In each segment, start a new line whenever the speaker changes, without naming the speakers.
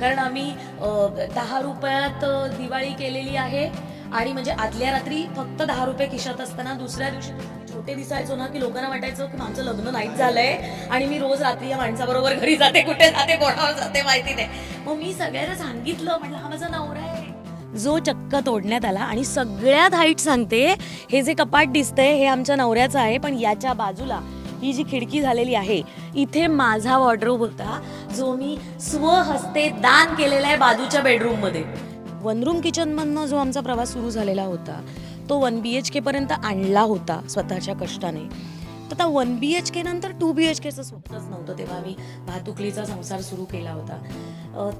कारण आम्ही दहा रुपयात दिवाळी केलेली आहे. आणि म्हणजे आदल्या रात्री फक्त दहा रुपये खिशात असताना दुसऱ्या दिवशी छोटे दिसायचो ना की लोकांना वाटायचं की आमचं लग्न नाहीच झालंय. आणि मी रोज रात्री या माणसाबरोबर घरी जाते कुठे जाते कोणावर जाते माहिती नाही. मग मी सगळ्यांना सांगितलं म्हटलं हा माझा नवरा आहे. जो चक्क तोडण्यात आला आणि सगळ्यात हाईट सांगते हे जे कपाट दिसतंय हे आमच्या नवऱ्याचं आहे पण याच्या बाजूला ही जी खिडकी झालेली आहे इथे माझा वॉर्डरोब होता जो मी स्वहस्ते दान केलेला आहे बाजूच्या बेडरूममध्ये वन रूम किचन मधनं जो आमचा प्रवास सुरू झालेला होता तो वन बी एच के पर्यंत आणला होता स्वतःच्या कष्टाने. तर आता वन बी एच के नंतर टू बी एच केचं स्वप्नच नव्हतं तेव्हा मी वाहतुकलीचा संसार सुरू केला होता.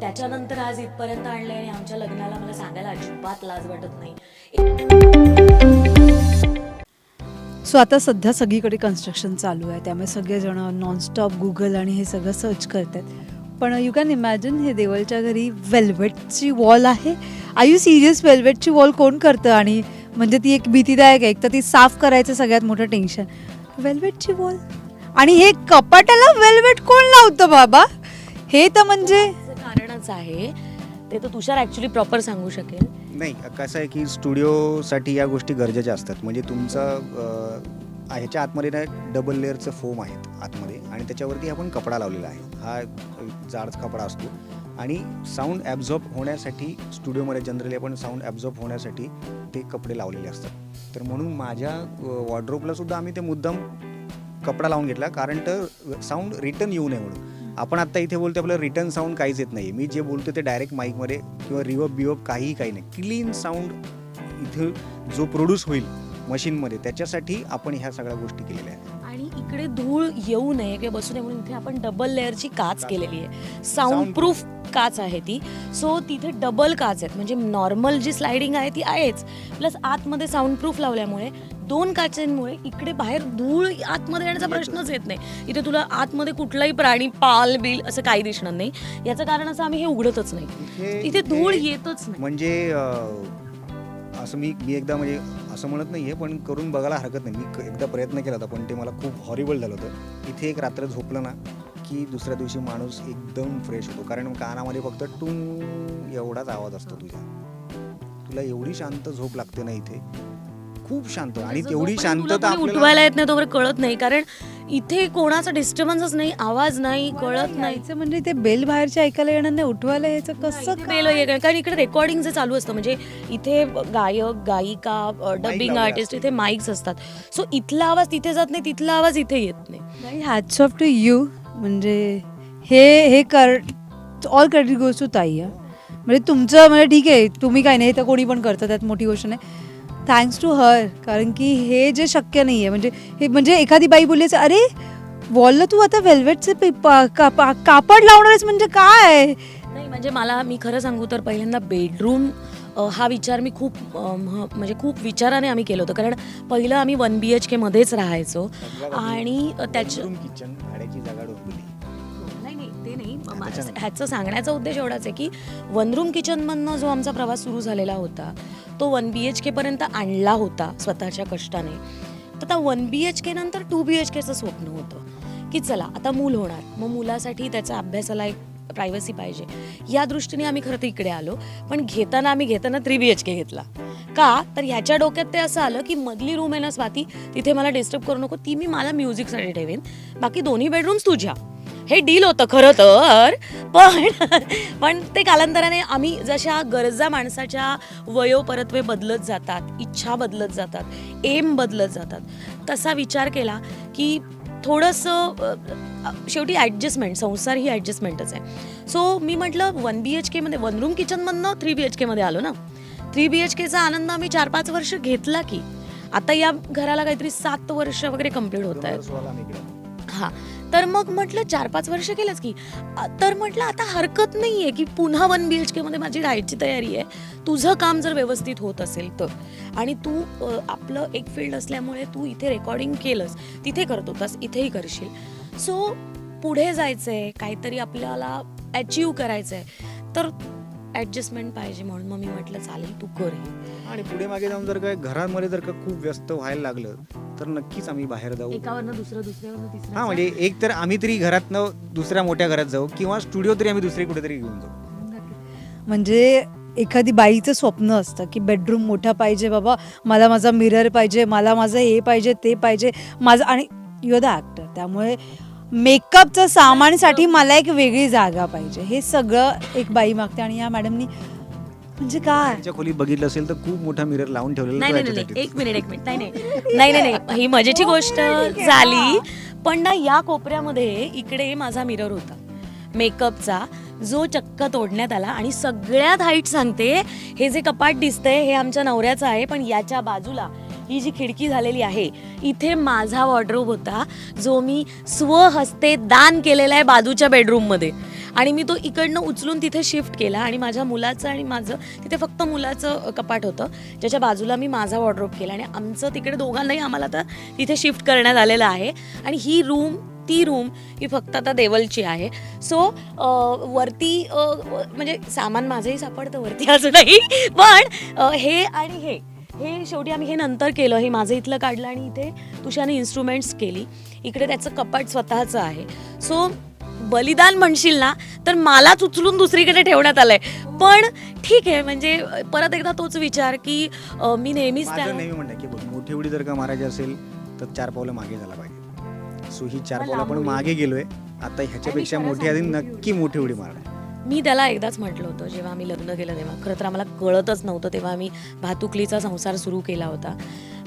त्याच्यानंतर आज इथपर्यंत आणलं आणि आमच्या लग्नाला मला सांगायला अजिबात लाज वाटत नाही.
सो आता सध्या सगळीकडे कन्स्ट्रक्शन चालू आहे. त्यामुळे सगळेजण नॉनस्टॉप गुगल आणि हे सगळं सर्च करतात पण यू कॅन इमॅजिन हे देवलच्या घरी वेल्वेटची वॉल आहे. आय यू सिरियस वेल्वेटची वॉल कोण करतं? आणि म्हणजे ती एक भीतीदायक आहे. एक तर ती साफ करायचं सगळ्यात मोठं टेन्शन वेल्वेटची वॉल आणि हे कपाटाला वेल्वेट कोण लावतं बाबा? हे तर म्हणजे
कारणच आहे. ते तर तुषार ऍक्च्युली प्रॉपर सांगू शकेल.
नाही कसं आहे की स्टुडिओसाठी या गोष्टी गरजेच्या असतात. म्हणजे तुमचा ह्याच्या आतमध्ये ना डबल लेअरचं फोम आहेत आतमध्ये आणि त्याच्यावरती आपण कपडा लावलेला आहे. हा जाड कपडा असतो. आणि साऊंड ॲब्झॉर्ब होण्यासाठी स्टुडिओमध्ये जनरली आपण साऊंड ॲब्झॉर्ब होण्यासाठी ते कपडे लावलेले असतात. तर म्हणून माझ्या वॉर्ड्रोपला सुद्धा आम्ही ते मुद्दाम कपडा लावून घेतला. कारण तर साऊंड रिटर्न येऊ नये म्हणून. आपण आत्ता इथे बोलतो आपलं रिटर्न साऊंड काहीच येत नाही. मी जे बोलतो ते डायरेक्ट माईकमध्ये किंवा रिवर्ब बिवर्ब काहीही काही नाही. क्लीन साऊंड इथे जो प्रोड्यूस होईल मशीनमध्ये त्याच्यासाठी आपण ह्या सगळ्या गोष्टी केलेल्या आहेत.
आणि इकडे धूळ येऊ नये किंवा बसू नये म्हणून इथे आपण डबल लेअरची काच केलेली आहे. साऊंड प्रूफ काच आहे ती. सो तिथे डबल काच आहेत. म्हणजे नॉर्मल जी स्लायडिंग आहे ती आहेच. प्लस आतमध्ये साऊंड प्रूफ लावल्यामुळे दोन काचेंमुळे इकडे बाहेर धूळ आतमध्ये येण्याचा प्रश्नच येत नाही. इथे तुला आतमध्ये कुठलाही प्राणी पाल बिल असं काही दिसणार नाही. याचं कारण असं आम्ही हे उघडतच नाही.
इथे-
धूळ येतच नाही.
म्हणजे असं मी मी एकदा म्हणजे असं म्हणत नाहीये पण करून बघायला हरकत नाही. मी एकदा प्रयत्न केला होता पण ते मला खूप हॉरिबल झालं होतं. इथे एक रात्र झोपलं ना की दुसऱ्या दिवशी माणूस एकदम फ्रेश होतो. कारण कानामध्ये फक्त टुंग एवढाच आवाज असतो तुझ्या तुला एवढी शांत झोप लागते ना इथे खूप शांत आणि तेवढी शांतता
उठवायला येत नाही तोपर्यंत कळत नाही. कारण इथे कोणाचा डिस्टर्बन्सच नाही आवाज नाही कळत नाही.
म्हणजे ते बेल बाहेरच्या ऐकायला येणार नाही. उठवायला यायचं कसं
बेल वगैरे? कारण इकडे रेकॉर्डिंग जे चालू असतं म्हणजे इथे गायक गायिका डबिंग आर्टिस्ट. इथे माईक्स असतात. सो इथला आवाज तिथे जात नाही तिथला आवाज इथे येत नाही.
हॅट्स ऑफ टू यू म्हणजे हे हे कर ऑल क्रेडिट गोज टू ताई. म्हणजे तुमचं म्हणजे ठीक आहे तुम्ही काय नाही तर कोणी पण करतं त्यात मोठी गोष्ट नाही. थँक्स टू हर कारण की हे जे शक्य नाही आहे म्हणजे हे म्हणजे एखादी बाई बोलली अरे वॉलला तू आता वेल्वेटचे कापड लावणारच म्हणजे काय?
नाही म्हणजे मला मी खरं सांगू तर पहिल्यांदा बेडरूम हा विचार मी खूप अ, म्ह- म्हणजे खूप विचाराने आम्ही केलं होतं. कारण पहिलं आम्ही वन बी एच के मध्येच राहायचो आणि त्याच्या
किचन भाड्याची जागा डोंबिवली.
नाही. ह्याचं सांगण्याचा उद्देश एवढाच आहे की वन रूम किचनमधनं जो आमचा प्रवास सुरू झालेला होता तो वन बी एच केपर्यंत आणला होता स्वतःच्या कष्टाने. तर आता वन बी एच के नंतर टू बी एच केचं स्वप्न होतं की चला आता मूल होणार. मग मुलासाठी त्याच्या अभ्यासाला एक प्रायव्हसी पाहिजे. या दृष्टीने आम्ही खरं तर इकडे आलो. पण घेताना आम्ही घेताना थ्री बी एच के घेतला. का? तर ह्याच्या डोक्यात ते असं आलं की मधली रूम आहे ना स्वाती तिथे मला डिस्टर्ब करू नको. ती मी मला म्युझिकसाठी ठेवेन. बाकी दोन्ही बेडरूम्स तुझ्या. हे डील होतं खरं तर. पण पण ते कालांतराने आम्ही जशा गरजा माणसाच्या वयोपरत्वे बदलत जातात इच्छा बदलत जातात एम बदलत जातात तसा विचार केला की थोडंसं शेवटी ॲडजस्टमेंट संसार ही ॲडजस्टमेंटच आहे. सो मी म्हटलं वन बी एच केमध्ये वन रूम किचनमधनं थ्री बी एच केमध्ये आलो ना. थ्री बी एच केचा आनंद आम्ही चार पाच वर्ष घेतला की आता या घराला काहीतरी सात वर्ष वगैरे कंप्लीट होत आहेत. हा तर मग म्हटलं चार पाच वर्ष केलंच की. तर म्हटलं आता हरकत नाही आहे की पुन्हा वन बी एच केमध्ये माझी राहायची तयारी आहे. तुझं काम जर व्यवस्थित होत असेल तर. आणि तू आपलं एक फील्ड असल्यामुळे तू इथे रेकॉर्डिंग केलंस. तिथे करत होतास इथेही करशील. सो पुढे जायचं आहे काहीतरी आपल्याला अचीव आहे तर ऍडजस्टमेंट पाहिजे म्हणून मग मी म्हटलं चालेल तू कर हे.
आणि पुढे मागे जाऊन जर काय घरामध्ये जर का खूप व्यस्त व्हायला लागलं तर नक्कीच आम्ही बाहेर जाऊ.
एकावरनं दुसरं दुसऱ्यावरनं तिसरं.
हा म्हणजे एक तर आम्ही तरी घरातनं दुसऱ्या मोठ्या घरात जाऊ किंवा स्टुडिओ तरी आम्ही दुसरी कुठेतरी घेऊन जाऊ.
म्हणजे एखादी बाईचं स्वप्न असतं की बेडरूम मोठा पाहिजे बाबा मला माझा मिरर पाहिजे मला माझं हे पाहिजे ते पाहिजे. माझं आणि यु द ॲक्टर त्यामुळे मेकअपचं सामानसाठी मला एक वेगळी जागा पाहिजे. हे सगळं एक बाई मागते आणि या मॅडमनी म्हणजे काय?
त्यांच्या खोलीत बघितलं असेल तर खूप मोठा मिरर लावून ठेवलेला
नाही
तो
नाही नाही
याच्यासाठी.
एक मिनिट एक मिनिट. नाही नाही. नाही नाही नाही. ही मजेची गोष्ट झाली. पण ना या कोपऱ्यामध्ये इकडे माझा मिरर होता. मेकअपचा जो चक्क तोडण्यात आला आणि सगळ्यात हाईट सांगते हे जे कपाट दिसतंय हे आमच्या नवऱ्याचं आहे पण याच्या बाजूला ही जी खिडकी झालेली आहे इथे माझा वॉर्ड्रोब होता जो मी स्वहस्ते दान केलेला आहे बाजूच्या बेडरूममध्ये आणि मी तो इकडनं उचलून तिथे शिफ्ट केला आणि माझ्या मुलाचं आणि माझं तिथे फक्त मुलाचं कपाट होतं ज्याच्या बाजूला मी माझा वॉर्ड्रोब केला. आणि आमचं तिकडे दोघांनाही आम्हाला आता तिथे शिफ्ट करण्यात आलेलं आहे. आणि ही रूम ती रूम ही फक्त आता देवलची आहे. सो वरती म्हणजे सामान माझंही सापडतं वरती असं नाही पण हे आणि हे हे शेवटी आम्ही हे नंतर केलं हे माझं इथलं काढलं आणि इथे तुषाने इन्स्ट्रुमेंट्स केली. इकडे त्याचं कपाट स्वतःचं आहे. सो बलिदान म्हणशील ना तर मलाच उचलून दुसरीकडे ठेवण्यात आलंय. पण ठीक आहे म्हणजे परत एकदा तोच विचार की अ, मी नेहमीच
माझं नेहमी म्हणणं की बघ मोठी उडी जर का मारायची असेल तर चार पावलं मागे झाला पाहिजे. सो ही चार
मला
पावलं आपण
लांब.
मागे गेलोय. आता ह्याच्यापेक्षा
आणि खरं
मोठी आधी
सांगते,
नक्की मोठी उडी मारणार.
मी त्याला एकदाच म्हटलं होतं जेव्हा आम्ही लग्न केलं तेव्हा. खरं तर आम्हाला कळतच नव्हतं तेव्हा आम्ही भातुकलीचा संसार सुरू केला होता.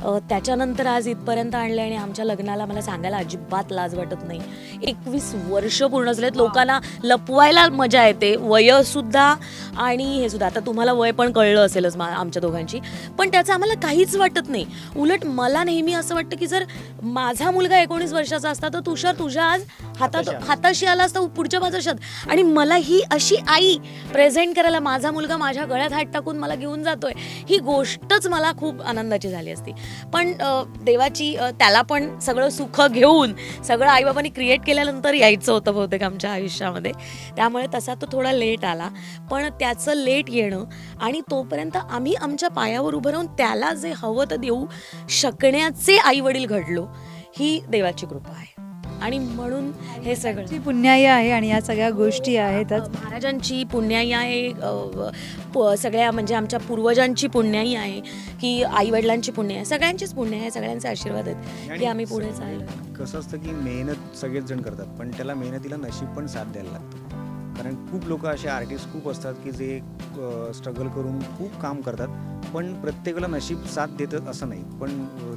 त्याच्यानंतर आज इथपर्यंत आणले आणि आमच्या लग्नाला मला सांगायला अजिबात लाज वाटत नाही. एकवीस वर्ष पूर्ण झालेत. लोकांना लपवायला मजा येते. वय सुद्धा आणि हे सुद्धा. आता तुम्हाला वय पण कळलं असेलच मा आमच्या दोघांची. पण त्याचं आम्हाला काहीच वाटत नाही. उलट मला नेहमी असं वाटतं की जर माझा मुलगा एकोणीस वर्षाचा असता तर तुषार तुझ्या आज हातात
हाताशी आला.
हाताशी आला असता पुढच्या पाच वर्षात आणि मला ही अशी आई प्रेझेंट करायला माझा मुलगा माझ्या गळ्यात हात टाकून मला घेऊन जातोय. ही गोष्टच मला खूप आनंदाची झाली असती. पण देवाची त्याला पण सगळं सुख घेऊन सगळं आईबाबांनी क्रिएट केल्यानंतर यायचं होतं बहुतेक आमच्या आयुष्यामध्ये. त्यामुळे तसा तो थोडा लेट आला. पण त्याचं लेट येणं आणि तोपर्यंत आम्ही आमच्या पायावर उभं राहून त्याला जे हवं तर देऊ शकण्याचे आई वडील घडलो ही देवाची कृपा आहे. आणि म्हणून हे सगळं.
ची पुण्याई आहे आणि या सगळ्या गोष्टी आहेतच.
महाराजांची पुण्याई आहे सगळ्या म्हणजे आमच्या पूर्वजांची पुण्याई आहे की आई वडिलांची पुण्य आहे सगळ्यांचीच पुण्य आहे सगळ्यांचे आशीर्वाद आहेत की आम्ही पुढे चाललो.
कसं असतं की मेहनत सगळेच जण करतात पण त्याला मेहनतीला नशीब पण साथ द्यायला लागतं. कारण खूप लोक असे आर्टिस्ट खूप असतात की जे स्ट्रगल करून खूप काम करतात. पण प्रत्येकाला नशीब साथ देतं असं नाही. पण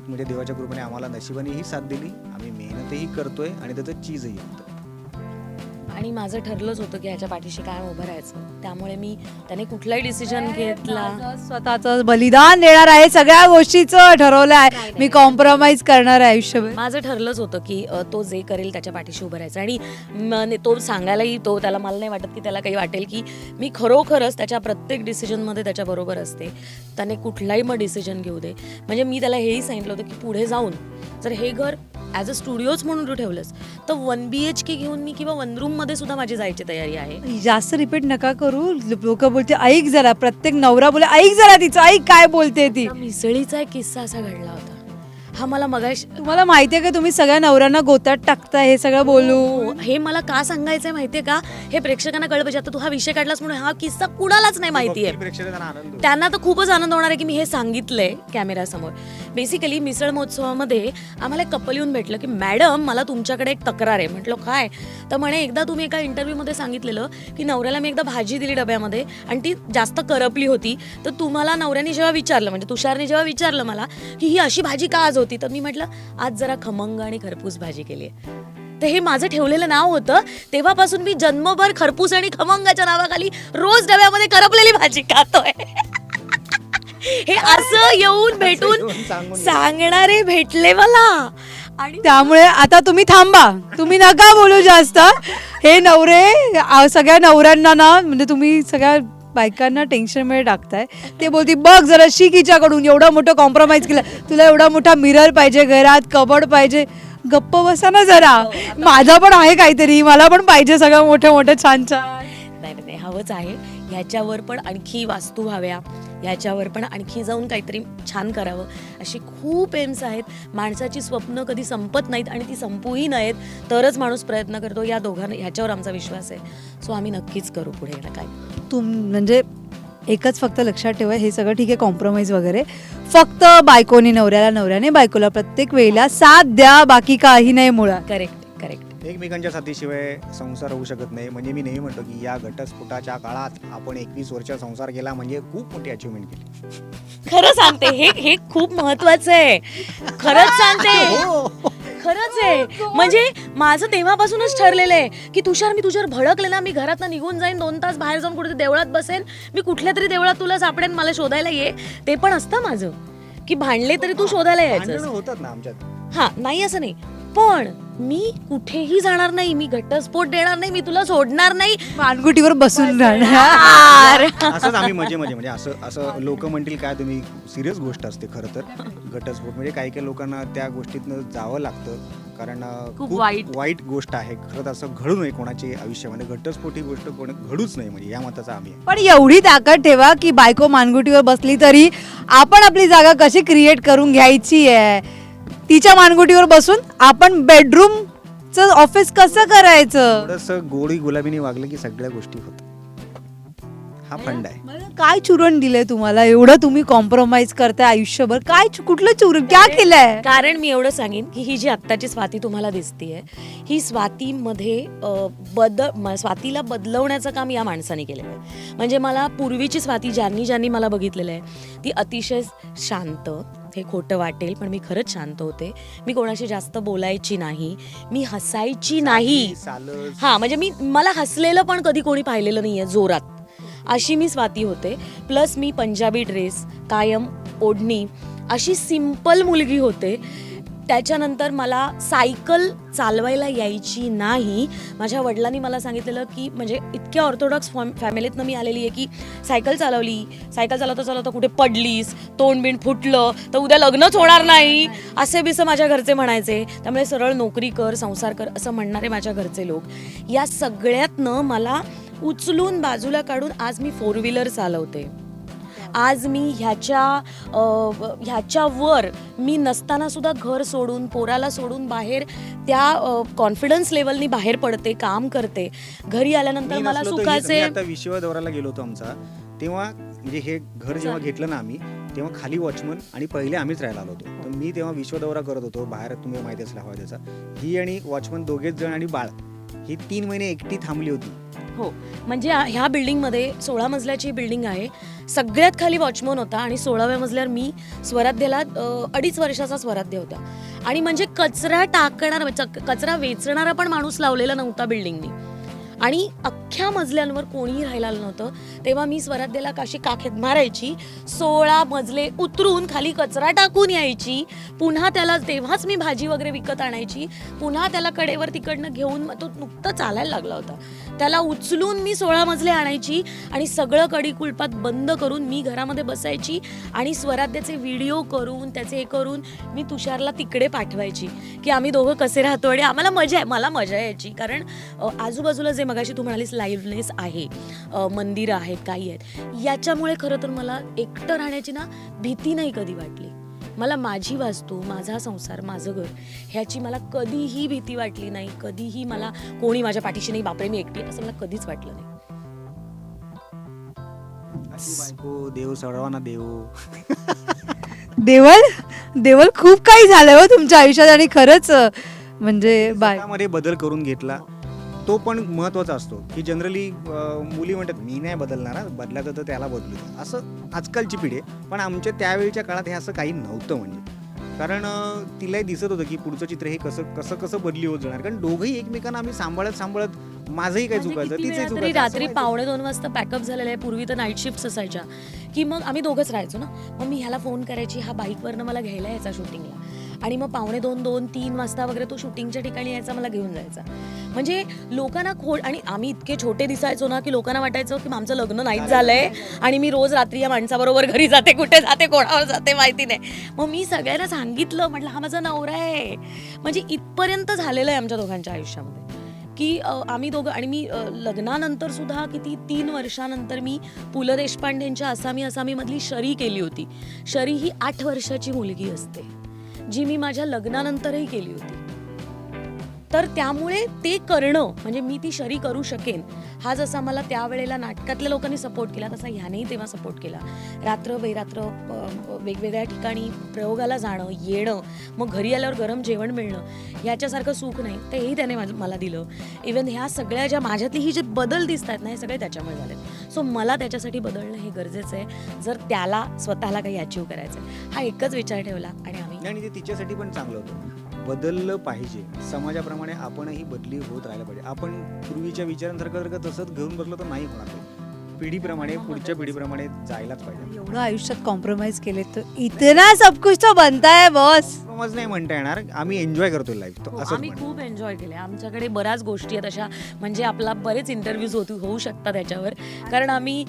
म्हणजे देवाच्या कृपेने आम्हाला नशिबानेही साथ दिली. आम्ही मेहनतही करतोय आणि त्याचं चीजही होतं
आणि माझं ठरलंच होतं की ह्याच्या पाठीशी काय उभं राहायचं. त्यामुळे मी त्याने कुठलाही डिसिजन घेतला.
स्वतःच बलिदान देणार आहे सगळ्या गोष्टीचं ठरवलं आहे. मी कॉम्प्रोमाइज करणार आहे आयुष्यभर.
माझं ठरलंच होतं की अ, तो जे करेल त्याच्या पाठीशी उभं राहायचं. आणि तो सांगायलाही तो त्याला मला नाही वाटत की त्याला काही वाटेल की मी खरोखरच त्याच्या प्रत्येक डिसिजनमध्ये त्याच्याबरोबर असते. त्याने कुठलाही मग डिसिजन घेऊ दे. म्हणजे मी त्याला हेही सांगितलं होतं की पुढे जाऊन जर हे घर ॲज अ स्टुडिओच म्हणून तू ठेवलंस. तर वन बी एच के घेऊन मी किंवा वन रूममध्ये सुद्धा माझी जायची तयारी आहे.
जास्त रिपीट नका करू. लोक बोलते ऐक जरा प्रत्येक नवरा बोले ऐक जरा तिचं ऐक काय बोलते ती.
मिसळीचा एक किस्सा असा घडला होता. हा मला मगाशी
तुम्हाला माहितीये का तुम्ही सगळ्या नवऱ्यांना गोत्यात टाकताय हे सगळं बोलू?
हो, हे. मला का सांगायचंय माहितीये का? हे प्रेक्षकांना कळलं पाहिजे. आता तू हा विषय काढलास म्हणून हा किस्सा कुणालाच नाही माहितीये.
बघतील प्रेक्षकांना आनंद होईल.
त्यांना तर खूपच आनंद होणार आहे की मी हे सांगितलंय कॅमेऱ्यासमोर बेसिकली मिसळ महोत्सवामध्ये आम्हाला एक कपल येऊन भेटलं की मॅडम मला तुमच्याकडे एक तक्रार आहे. म्हटलं काय? तर म्हणे एकदा तुम्ही एका इंटरव्ह्यूमध्ये सांगितलेलं की नवऱ्याला मी एकदा भाजी दिली डब्यामध्ये आणि ती जास्त करपली होती तर तुम्हाला नवऱ्याने जेव्हा विचारलं म्हणजे तुषारने जेव्हा विचारलं मला की ही अशी भाजी का आज होती? तर मी म्हटलं आज जरा खमंग आणि खरपूस भाजी केली आहे. तर हे माझं ठेवलेलं नाव होतं. तेव्हापासून मी जन्मभर खरपूस आणि खमंगाच्या नावाखाली रोज डब्यामध्ये करपलेली भाजी खातोय. हे असं येऊन भेटून. सांगणारे भेटले मला. आणि
त्यामुळे आता तुम्ही थांबा. तुम्ही नका बोलू जास्त. हे नवरे आ- सगळ्या नवऱ्यांना ना म्हणजे तुम्ही सगळ्या बायकांना टेन्शनमध्ये टाकताय. ते बोलती बघ जरा शिक हिच्याकडून. एवढं मोठं कॉम्प्रोमाइज केलं. तुला एवढा मोठा मिरर पाहिजे घरात कबड पाहिजे. गप्प बसा ना जरा. माझा पण आहे काहीतरी. मला पण पाहिजे सगळं मोठं मोठं छान छान
नाही नाही, नाही. हवंच आहे. ह्याच्यावर पण आणखी वास्तू हव्या ह्याच्यावर पण आणखी जाऊन काहीतरी छान करावं. अशी खूप एम्स आहेत. माणसाची स्वप्न कधी संपत नाहीत आणि ती संपूही नयेत तरच माणूस प्रयत्न करतो या दोघांना ह्याच्यावर आमचा विश्वास आहे. सो आम्ही नक्कीच करू पुढे येणं. काय?
तुम म्हणजे एकच फक्त लक्षात ठेवा हे सगळं ठीक आहे कॉम्प्रोमाइज वगैरे. फक्त बायकोनी नवऱ्याला नवऱ्याने बायकोला प्रत्येक वेळेला साथ द्या बाकी काही नाही मुळात.
करेक्ट करेक्ट
एकमेकांच्या साथीशिवाय संसार होऊ शकत नाही. म्हणजे मी नेहमी म्हणतो की या घटस्फोटाच्या काळात आपण एकवीस वर्ष संसार केला म्हणजे खूप मोठी अचिव्हमेंट केली.
खरं सांगते हे हे खूप महत्वाचं आहे. खरंच सांगते. खरंच आहे. म्हणजे माझं तेव्हापासूनच ठरलेलं आहे की तुषार मी तुझ्यावर भडकले ना मी घरात निघून जाईन दोन तास बाहेर जाऊन कुठे देवळात बसेन मी कुठल्या तरी देवळात तुला सापडेन मला शोधायला ये. ते पण असतं माझं. की भांडले तरी तू शोधायला यायचं
होतात ना आमच्यात.
हा नाही असं नाही. पण मी कुठेही जाणार नाही मी घटस्फोट देणार नाही मी तुला सोडणार नाही.
मानगुटीवर बसून राहणार.
असंच आम्ही मजे मजे म्हणजे असं असं लोक म्हणतील काय तुम्ही सिरियस गोष्ट असते खरं तर. घटस्फोट म्हणजे काही काही लोकांना त्या गोष्टीतनं जावं लागतं. कारण
खूप वाईट.
वाईट गोष्ट आहे. खरं तर असं घडू नये कोणाची आयुष्यामध्ये. घटस्फोट ही गोष्ट कोण घडूच नाही म्हणजे या मताचा आम्ही.
पण एवढी ताकद ठेवा की बायको मानगुटीवर बसली तरी आपण आपली जागा कशी क्रिएट करून घ्यायची आहे? तिच्या मानगुटीवर बसून आपण बेडरूमचं ऑफिस कसं करायचं?
थोडंसं गोडी गुलाबीने वागलं की सगळ्या गोष्टी होतात. हा फंड आहे.
मला काय चुरण दिलंय तुम्हाला? एवढं तुम्ही कॉम्प्रोमाइज करताय आयुष्यभर. काय चु- कुठलं चुरण? क्या केलंय?
कारण मी एवढं सांगेन की ही जी आत्ताची स्वाती तुम्हाला दिसतीये ही स्वातीमध्ये अ, बदल म- स्वातीला बदलवण्याचं काम या माणसाने केलेलं आहे. म्हणजे मला पूर्वीची स्वाती ज्यांनी ज्यांनी मला बघितलेलं आहे ती अतिशय शांत हे खोटं वाटेल पण मी खरंच शांत होते. मी कोणाशी जास्त बोलायची नाही. मी हसायची नाही. हा म्हणजे मी मला हसलेलं पण कधी कोणी पाहिलेलं नाहीये जोरात. अशी मी स्वाती होते. प्लस मी पंजाबी ड्रेस कायम ओढणी अशी सिंपल मुलगी होते. त्याच्यानंतर मला सायकल चालवायला यायची नाही. माझ्या वडिलांनी मला सांगितलेलं की म्हणजे इतक्या ऑर्थोडॉक्स फॉम फॅमिलीतनं मी आलेली आहे की सायकल चालवली. सायकल चालवता चालवता कुठे पडलीस तोंडबिंड फुटलं तर उद्या लग्नच होणार नाही. असे बिसं माझ्या घरचे म्हणायचे. त्यामुळे सरळ नोकरी कर संसार कर असं म्हणणारे माझ्या घरचे लोक. या सगळ्यातनं मला उचलून बाजूला काढून आज मी फोर व्हीलर चालवते. आज मी ह्याच्या ह्याच्यावर मी नसताना सुद्धा घर सोडून पोराला सोडून बाहेर त्या कॉन्फिडन्स लेवलनी बाहेर पडते काम करते. घरी आल्यानंतर मला सुखाचे
आता विश्व दौऱ्याला गेलो होतो आमचा. तेव्हा म्हणजे हे घर जेव्हा घेतलं ना आम्ही तेव्हा खाली वॉचमन आणि पहिले आम्हीच राहायला आलो होतो. तर मी तेव्हा विश्व दौरा करत होतो बाहेर तुम्ही माहिती असला हवा त्याचा. ही आणि वॉचमन दोघेच जण आणि बाळ. ही तीन महिने एकटी थांबली होती.
हो. म्हणजे ह्या बिल्डिंगमध्ये सोळा मजल्याची बिल्डिंग आहे. सगळ्यात खाली वॉचमन होता आणि सोळाव्या मजल्यावर मी स्वराध्यला अडीच वर्षाचा स्वराध्य होता. आणि म्हणजे कचरा टाकणारा म्हणजे कचरा वेचणारा पण माणूस लावलेला नव्हता बिल्डिंगनी. आणि अख्ख्या मजल्यांवर कोणीही राहायला आलं नव्हतं. तेव्हा मी स्वराध्यला काशी काखेत मारायची सोळा मजले उतरून खाली कचरा टाकून यायची पुन्हा त्याला तेव्हाच मी भाजी वगैरे विकत आणायची पुन्हा त्याला कडेवर तिकडनं घेऊन मग तो नुकतं चालायला लागला होता. त्याला उचलून मी सोळा मजले आणायची आणि सगळं कडी कुलपात बंद करून मी घरामध्ये बसायची आणि स्वराध्याचे व्हिडिओ करून त्याचे हे करून मी तुषारला तिकडे पाठवायची की आम्ही दोघं कसे राहतो आणि आम्हाला मजा आहे मला मजा यायची. कारण आजूबाजूला जे मगाशी तू म्हणालीस लाईव्हनेस आहे. मंदिरं आहेत काही आहेत. याच्यामुळे खरं तर मला एकटं राहण्याची ना भीती नाही कधी वाटली. मला माझी वास्तू माझा संसार माझं घर ह्याची मला कधीही भीती वाटली नाही. कधीही मला कोणी माझ्या पाठीशी नाही बापरे मी एकटी असं मला कधीच वाटलं नाही.
देव सर्वांना देव.
देवल? देवल खूप काही झालंय हो तुमच्या आयुष्यात आणि खरंच म्हणजे बाय
स्वतःमध्ये बदल करून घेतला. तो पण महत्त्वाचा असतो की जनरली मुली म्हणतात मी नाही बदलणार बदलायचं तर त्याला बदलू असं आजकालची पिढी आहे पण आमच्या त्यावेळच्या काळात हे असं काही नव्हतं म्हणजे. कारण तिलाही दिसत होतं की पुढचं चित्र हे कसं कसं कसं बदली होत जाणार. कारण दोघंही एकमेकांना आम्ही सांभाळत सांभाळत माझंही काही
म्हणजे
चुकायचं तिचंही
तरी
चुकायचं
रात्री. पावणे दोन वाजता पॅकअप झालेलं आहे. पूर्वी तर नाईट शिफ्ट असायच्या. की मग आम्ही दोघंच राहायचो ना. मग मी ह्याला फोन करायची हा बाईकवरनं मला घ्यायला यायचा शूटिंगला आणि मग पावणे दोन दोन तीन वाजता वगैरे तो शूटिंगच्या ठिकाणी यायचा मला घेऊन जायचा. म्हणजे लोकांना खोड आणि आम्ही इतके छोटे दिसायचो ना की लोकांना वाटायचं की आमचं लग्न नाहीच झालंय. आणि मी रोज रात्री या माणसाबरोबर घरी जाते कुठे जाते कोणावर जाते माहिती नाही. मग मी सगळ्यांना सांगितलं म्हटलं हा माझा नवरा आहे. म्हणजे इथपर्यंत झालेलं आहे आमच्या दोघांच्या आयुष्यामध्ये. की आम्ही दोघं आणि मी लग्नानंतर सुद्धा किती तीन वर्षानंतर मी पु ल देशपांडेंच्या असामी आसामीमधली शरी केली होती. शरी ही आठ वर्षाची मुलगी असते जी मी माझ्या लग्नानंतरही केली होती. तर त्यामुळे ते करणं म्हणजे मी ती शरी करू शकेन हा जसा मला त्यावेळेला नाटकातल्या लोकांनी सपोर्ट केला तसा ह्यानेही तेव्हा सपोर्ट केला. रात्र बेरात्र वेगवेगळ्या ठिकाणी प्रयोगाला जाणं येणं मग घरी आल्यावर गरम जेवण मिळणं ह्याच्यासारखं सुख नाही तेही त्याने मला दिलं. इवन ह्या सगळ्या ज्या माझ्यातली ही जे बदल दिसत आहेत ना हे सगळे त्याच्यामुळे झालेत. सो मला त्याच्यासाठी बदलणं हे गरजेचं आहे. जर त्याला स्वतःला काही अचीव करायचं आहे हा एकच विचार ठेवला आणि आम्ही
आणि ते तिच्यासाठी पण चांगलं होतं. बदललं पाहिजे. समाजाप्रमाणे आपणही बदली होत राहिलं पाहिजे. आपण पूर्वीच्या विचारांसारखं जर का तसंच घेऊन बसलो तर नाही होणार ते. पिढीप्रमाणे पुढच्या पिढीप्रमाणे जायलाच पाहिजे.
एवढं आयुष्यात कॉम्प्रोमाइज केले तर इतना सब कुछ तो बनता है बॉस
समज नाही म्हणता येणार. आम्ही एन्जॉय करतोय लाईफ
हो,
असंच
आम्ही. खूप एन्जॉय केले आमच्याकडे बऱ्याच गोष्टी आहेत अशा म्हणजे आपला बरेच इंटरव्ह्यूज होत होऊ शकतात त्याच्यावर. कारण आम्ही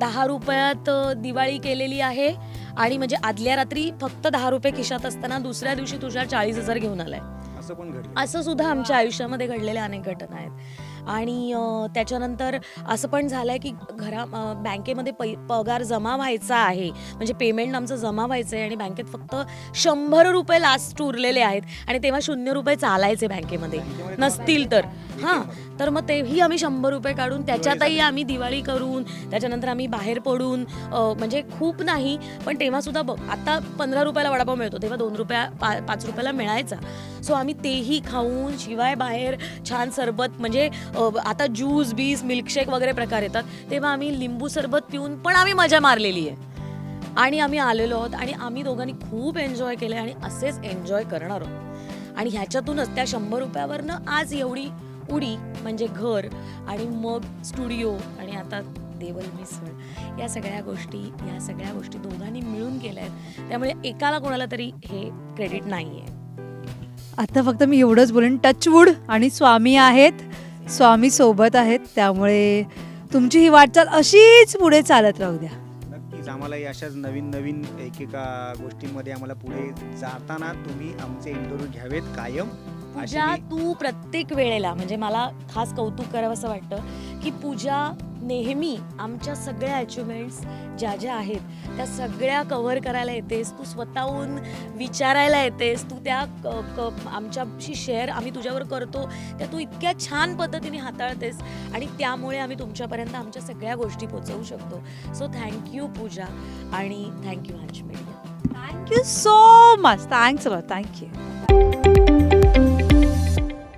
दहा रुपयात दिवाळी केलेली आहे. आणि म्हणजे आदल्या रात्री फक्त दहा रुपये खिशात असताना दुसऱ्या दिवशी तुषार चाळीस हजार घेऊन आलाय.
असं पण घडलं.
असं सुद्धा आमच्या आयुष्यामध्ये घडलेल्या अनेक घटना आहेत. आणि त्याच्यानंतर असं पण झालं आहे की घरा बँकेमध्ये पै पगार जमा व्हायचा आहे. म्हणजे पेमेंट आमचं जमा व्हायचं आहे आणि बँकेत फक्त शंभर रुपये लास्ट उरलेले आहेत आणि तेव्हा शून्य रुपये चालायचे बँकेमध्ये. नसतील तर. हां तर मग तेही आम्ही शंभर रुपये काढून त्याच्यातही आम्ही दिवाळी करून त्याच्यानंतर आम्ही बाहेर पडून म्हणजे खूप नाही पण तेव्हा सुद्धा बघ आता पंधरा रुपयाला वडापाव मिळतो तेव्हा दोन रुपया पा पाच रुपयाला मिळायचा. सो आम्ही तेही खाऊन शिवाय बाहेर छान सरबत म्हणजे आता ज्यूस बीस मिल्कशेक वगैरे प्रकार येतात. तेव्हा आम्ही लिंबू सरबत पिऊन पण आम्ही मजा मारलेली आहे. आणि आम्ही आलेलो आहोत आणि आम्ही दोघांनी खूप एन्जॉय केलं आणि असेच एन्जॉय करणार आहोत. आणि ह्याच्यातूनच त्या शंभर रुपयावरनं आज एवढी उडी म्हणजे घर आणि मग स्टुडिओ आणि आता देवल मिसळ या सगळ्या गोष्टी या सगळ्या गोष्टी दोघांनी मिळून केल्या आहेत. त्यामुळे एकाला कोणाला तरी हे क्रेडिट नाही आहे
आता फक्त मी एवढंच बोलेन टचवूड आणि स्वामी आहेत. स्वामी सोबत आहेत त्यामुळे तुमची ही वाटचाल अशीच पुढे चालत राहू द्या.
नक्कीच आम्हालाही अशाच नवीन नवीन एकेका गोष्टींमध्ये आम्हाला पुढे जाताना तुम्ही आमचे इंटरव्ह्यू घ्यावेत कायम. अशी
पूजा तू प्रत्येक वेळेला म्हणजे मला खास कौतुक करावं असं वाटतं की पूजा नेहमी आमच्या सगळ्या अचिव्हमेंट्स ज्या ज्या आहेत त्या सगळ्या कव्हर करायला येतेस. तू स्वतःहून विचारायला येतेस. तू त्या क- क- आमच्याशी शेअर आम्ही तुझ्यावर करतो. त्या तू इतक्या छान पद्धतीने हाताळतेस आणि त्यामुळे आम्ही तुमच्यापर्यंत आमच्या सगळ्या गोष्टी पोचवू शकतो. सो थँक्यू पूजा आणि thank you hunch media
thank you so much thanks thank you